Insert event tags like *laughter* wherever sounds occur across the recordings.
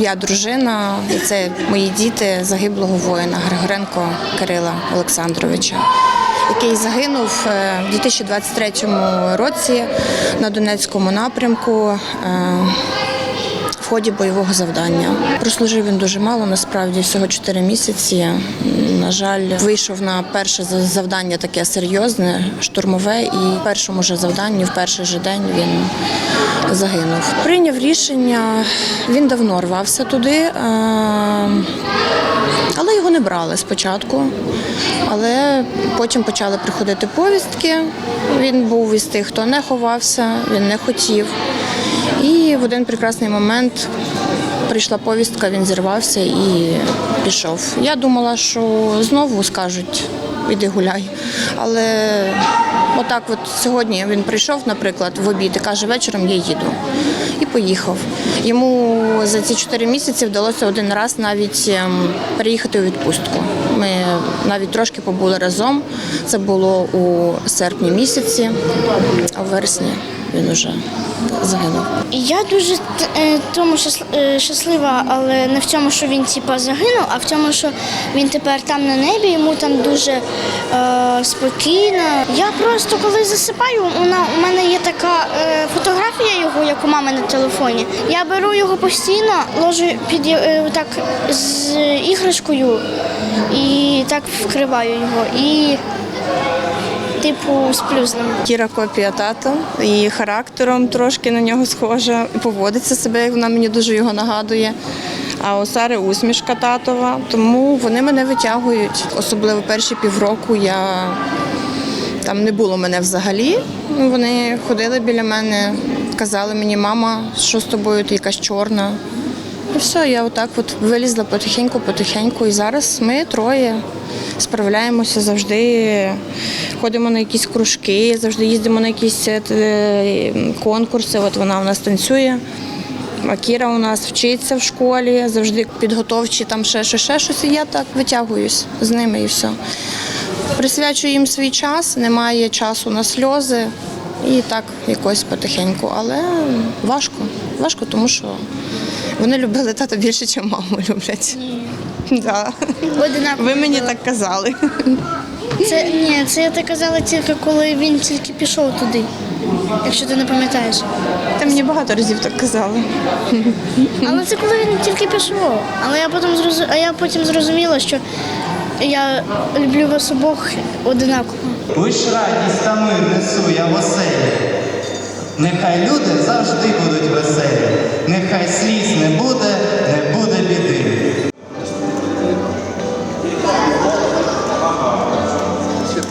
я дружина, і це мої діти загиблого воїна Григоренко Кирила Олександровича, який загинув у в 2023 році на Донецькому напрямку. Ході бойового завдання. Прослужив він дуже мало, насправді всього 4 місяці. На жаль, вийшов на перше за- завдання таке серйозне, штурмове, і в першому же завданні, в перший же день він загинув. Прийняв рішення, він давно рвався туди. е, але його не брали спочатку. Але потім почали приходити повістки. Він був із тих, хто не ховався, він не хотів. І в один прекрасний момент прийшла повістка, він зірвався і пішов. Я думала, що знову скажуть, іди гуляй. Але отак, от сьогодні він прийшов, наприклад, в обід і каже, вечором я їду. І поїхав. Йому за ці чотири місяці вдалося один раз навіть ем, переїхати у відпустку. Ми навіть трошки побули разом. Це було у серпні місяці, а в вересні він уже загинув. Я дуже е, тому е, щаслива, але не в цьому, що він типа загинув, а в тому, що він тепер там на небі, йому там дуже е, спокійно. Я просто коли засипаю, вона у мене є така е, фотографія його, як у мами на телефоні. Я беру його постійно, ложу під е, так з іграшкою і так вкриваю його. І типу з ним. Кіра копія тата і характером трошки на нього схожа, поводиться себе, як вона мені дуже його нагадує. А у Сари усмішка татова, тому вони мене витягують. Особливо перші півроку я там не було мене взагалі. Ну, Вони ходили біля мене, казали мені, мама, що з тобою, ти якась чорна. І все, я отак от вилізла потихеньку, потихеньку. І зараз ми троє справляємося завжди, ходимо на якісь кружки, завжди їздимо на якісь е, конкурси. От вона у нас танцює. А Кіра у нас вчиться в школі, завжди підготовчі, там ще, ще, ще щось. І я так витягуюсь з ними і все. Присвячую їм свій час, немає часу на сльози. І так якось потихеньку. Але важко. Важко, тому що вони любили тата більше, ніж маму люблять. Да. Одинаково. Ви мені так казали. Це ні, це я так казала тільки коли він тільки пішов туди. Якщо ти не пам'ятаєш. Та мені багато разів так казали. Але це коли він тільки пішов. Але я потім зрозу... а я потім зрозуміла, що я люблю вас обох одинаково. Лиш радість та мир несу я в оселі. Нехай люди завжди будуть веселі, нехай сліз не буде,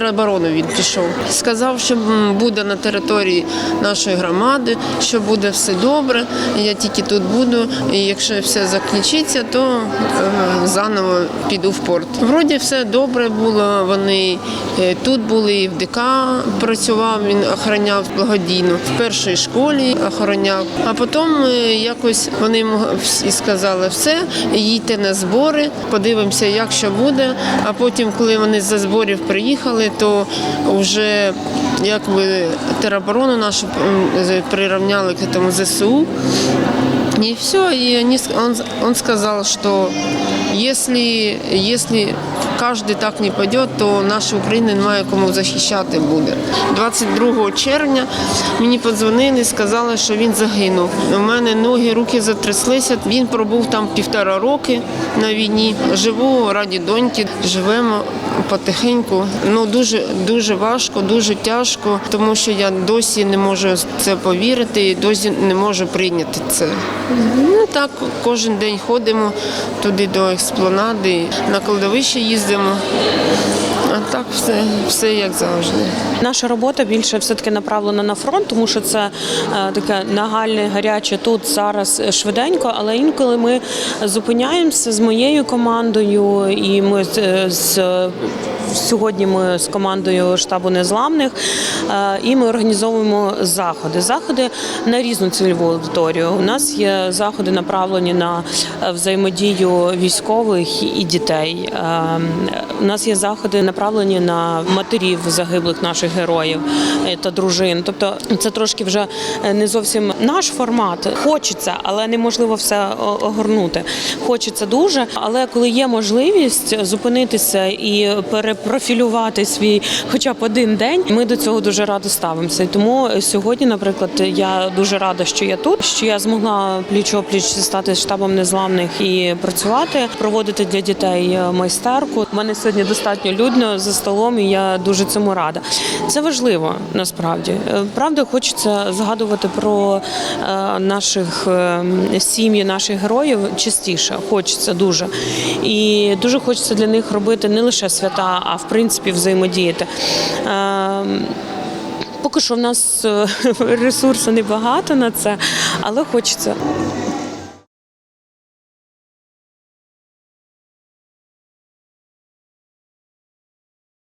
Оборону він пішов. Сказав, що буде на території нашої громади, що буде все добре. Я тільки тут буду. І якщо все закінчиться, то е, заново піду в порт. Вроді все добре було. Вони е, тут були, і в ДК працював. Він охороняв благодійно в першій школі охороняв. А потім е, якось вони йому всі сказали все, їдьте на збори, подивимося, як що буде. А потім, коли вони з зборів приїхали, то вже якби тероборону нашу прирівняли к этому ЗСУ. И все, и они, он, он сказал, что если, если каждый так не пойдет, то наша Україна немає кому захищати буде. 22 червня мені подзвонили, сказали, що він загинув. У мене ноги, руки затряслися. Він пробув там півтора роки на війні. Живу раді доньки, живемо потихеньку. Ну дуже дуже важко, дуже тяжко, тому що я досі не можу це повірити і досі не можу прийняти це. Ну так, кожен день ходимо туди до експланади, на кладовище їздимо. А так все, все як завжди. Наша робота більше все-таки направлена на фронт, тому що це е, таке нагальне, гаряче тут зараз е, швиденько. Але інколи ми зупиняємося з моєю командою, і ми з, е, з сьогодні ми з командою штабу незламних, е, і ми організовуємо заходи. Заходи на різну цільову аудиторію. У нас є заходи направлені на е, взаємодію військових і дітей. Е, У нас є заходи направлені на матерів загиблих наших героїв та дружин. Тобто це трошки вже не зовсім наш формат. Хочеться, але неможливо все огорнути. Хочеться дуже, але коли є можливість зупинитися і перепрофілювати свій хоча б один день, ми до цього дуже радо ставимося. Тому сьогодні, наприклад, я дуже рада, що я тут, що я змогла пліч опліч стати штабом незламних і працювати, проводити для дітей е, майстерку. У мене сьогодні достатньо людно за столом, і я дуже цьому рада. Це важливо насправді. Е, Правда, хочеться згадувати про е, наших сім'ї, наших героїв частіше. Хочеться дуже. І дуже хочеться для них робити не лише свята, а в принципі взаємодіяти. Е, Поки що в нас е, *laughs* ресурсу небагато на це, але хочеться.